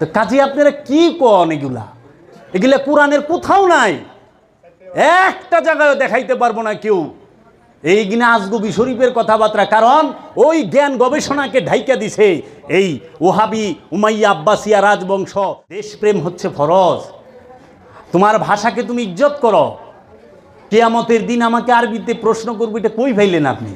তো কাজে, আপনারা কি কন এগুলা? এগুলা কোরআনের কোথাও নাই। একটা জায়গায় দেখাইতে পারব না কেউ। এই কিনা আজগুবি শরীফের কথাবার্তা, কারণ ওই জ্ঞান গবেষণাকে ঢাইকা দিছে এই ওহাবি উমাইয়া আব্বাসিয়া রাজবংশ। দেশপ্রেম হচ্ছে ফরজ। তোমার ভাষাকে তুমি ইজ্জত করো। কেয়ামতের দিন আমাকে আরবিতে প্রশ্ন করব, এটা কই ফাইলেন আপনি?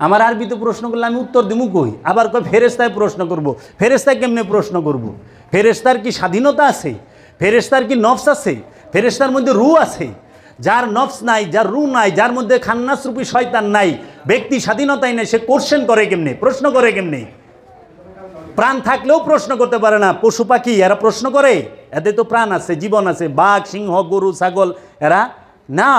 আমার আরবিতে প্রশ্ন করলে আমি উত্তর দেবো কই? আবার কই ফেরেস্তায় প্রশ্ন করব। ফেরেস্তায় কেমনে প্রশ্ন করব? ফেরেস্তার কি স্বাধীনতা আছে? ফেরেস্তার কি নফস আছে? ফেরেস্তার মধ্যে রু আছে। যার নফস নাই, যার রু নাই, যার মধ্যে খান্নাসরূপী শয়তান নাই, ব্যক্তি স্বাধীনতাই নাই, সে কোশ্চেন করে কেমনে? প্রশ্ন করে কেমনে? প্রাণ থাকলেও প্রশ্ন করতে পারে না। পশু পাখি, এরা প্রশ্ন করে। এদের তো প্রাণ আছে, জীবন আছে। বাঘ, সিংহ, গরু, ছাগল, এরা না।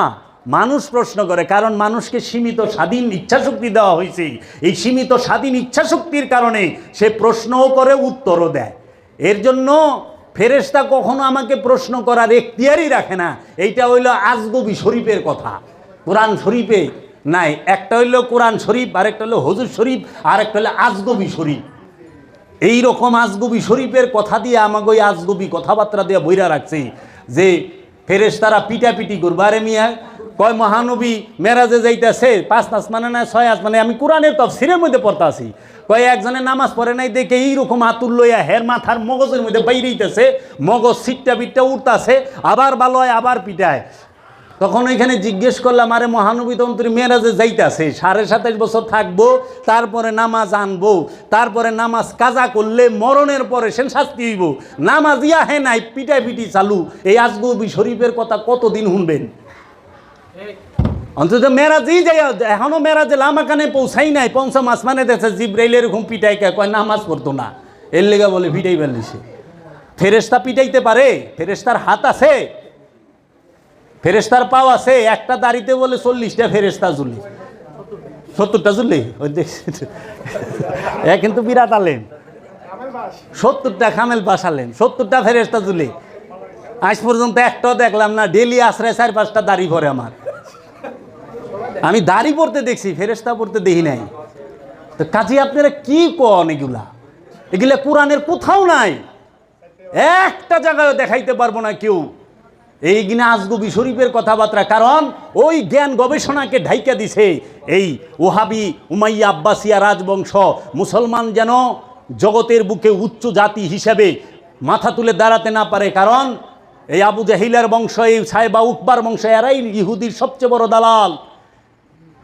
মানুষ প্রশ্ন করে, কারণ মানুষকে সীমিত স্বাধীন ইচ্ছাশক্তি দেওয়া হয়েছে। এই সীমিত স্বাধীন ইচ্ছাশক্তির কারণে সে প্রশ্নও করে, উত্তরও দেয়। এর জন্য ফেরেশতা কখনো আমাকে প্রশ্ন করার এখতিয়ারই রাখে না। এইটা হইল আজগবি শরীফের কথা। কোরআন শরীফে নাই। একটা হইল কোরআন শরীফ, আরেকটা হলো হজুর শরীফ আর একটা হলো আজগবি শরীফ। এই রকম আজগবি শরীফের কথা দিয়ে আমাকে ওই আজগবি কথাবার্তা দিয়ে বইরা রাখছে যে ফেরেস তারা পিটাপিটি করব। আরে মিয়া কয়, মহানবী, মেরাজে যাইতেছে, পাঁচ নাচ মানে না, ছয় আস মানে আমি কোরআনের তফসিরের মধ্যে পড়তে আছি কয়, একজনে নামাজ পড়ে নাই দেখে এইরকম আতুর লইয়া হের মাথার মগজের মধ্যে বাইরেইতেছে, মগজ সিটটা বিটটা উঠতাছে আবার ভালো হয় আবার পিটায়। তখন ওইখানে জিজ্ঞেস করলাম, আরে মহানবী তন্ত্রী মেয়েরাজে যাইতাছে, সাড়ে সাতাশ বছর থাকব, তারপরে নামাজ আনব, তারপরে নামাজ কাজা করলে মরণের পরে সে শাস্তি হইব। নামাজ ইয়া হে নাই পিটাই পিটি চালু। এই আজগবি শরীফের কথা কতদিন শুনবেন? অন্তত মেরাজই যাই এখনও মেরাজে লামাকানে পৌঁছাই নাই পৌঁছা মাছ মানে দেখছে জিব্রাইলের ঘুম পিটাই কে কয় নামাজ পড়তো না। এর লেগে বলে পিটাই ফেলিছে ফেরেস্তা পিটাইতে পারে ফেরেস্তার হাত আছে ফেরেস্তার পাও আছে, একটা দাড়িতে বলে চল্লিশটা ফেরেস্তা জুলি সত্তরটা জুলি ওই এ কিন্তু বিরাট আলেন সত্তরটা খামেল বাসালেন সত্তরটা ফেরেস্তা জুলি আজ পর্যন্ত একটাও দেখলাম না ডেলি আশ্রয় চার, পাঁচটা দাড়ি ভরে আমার। আমি দাড়ি পড়তে দেখছি ফেরেস্তা পড়তে দেখি নাই। তো কাজে, আপনারা কি কন এগুলা? এগুলা কোরআনের কোথাও নাই। একটা জায়গায় দেখাইতে পারব না কেউ। এই কিনা আজগুবি শরীফের কথাবার্তা, কারণ ওই জ্ঞান গবেষণাকে ঢাইকা দিছে এই ওহাবি উমাইয়া আব্বাসিয়া রাজবংশ। মুসলমান যেন জগতের বুকে উচ্চ জাতি হিসেবে মাথা তুলে দাঁড়াতে না পারে, কারণ এই আবু জাহিলার বংশ, এই সাহেবা উকবার বংশ, এরাই ইহুদির সবচেয়ে বড় দালাল।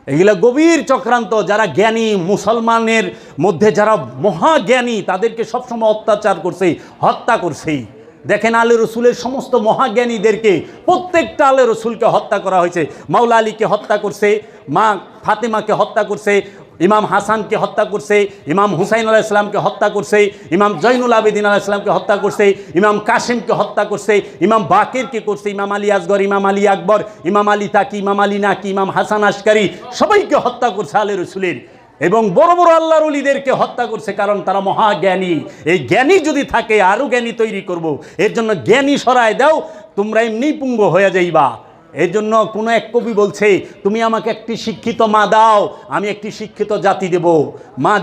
এগুলা গভীর চক্রান্ত, যারা জ্ঞানী মুসলমানের মধ্যে যারা মহাজ্ঞানী, তাদেরকে সবসময় অত্যাচার করছে হত্যা করছেই। দেখেন আলে রসুলের সমস্ত মহাজ্ঞানীদেরকে, প্রত্যেকটা আলে রসুলকে হত্যা করা হয়েছে। মাওলা আলীকে হত্যা করছে, মা ফাতেমাকে হত্যা করছে ইমাম হাসানকে হত্যা করছে, ইমাম হুসাইন আলাহ ইসলামকে হত্যা করছে, ইমাম জৈনুল আবেদিন আলাহ ইসলামকে হত্যা করছে, ইমাম কাসিমকে হত্যা করছে, ইমাম বাকেরকে করছে, ইমাম আলী আসগর, ইমাম আলী আকবর, ইমাম আলী তাকি, ইমাম আলী নাকি, ইমাম হাসান আসকারি সবাইকে হত্যা করছে আলে রসুলের। এবং বড় বড় আল্লাহর অলিদেরকে হত্যা করছে কারণ তারা মহাজ্ঞানী। এই জ্ঞানী যদি থাকে আরও জ্ঞানী তৈরি করব। এর জন্য জ্ঞানী সরায় দাও, তোমরা এমনি পুঙ্গ হয়ে যাইবা। এর জন্য কোনো এক কবি বলছে, তুমি আমাকে একটি শিক্ষিত মা দাও, আমি একটি শিক্ষিত জাতি দেব। মা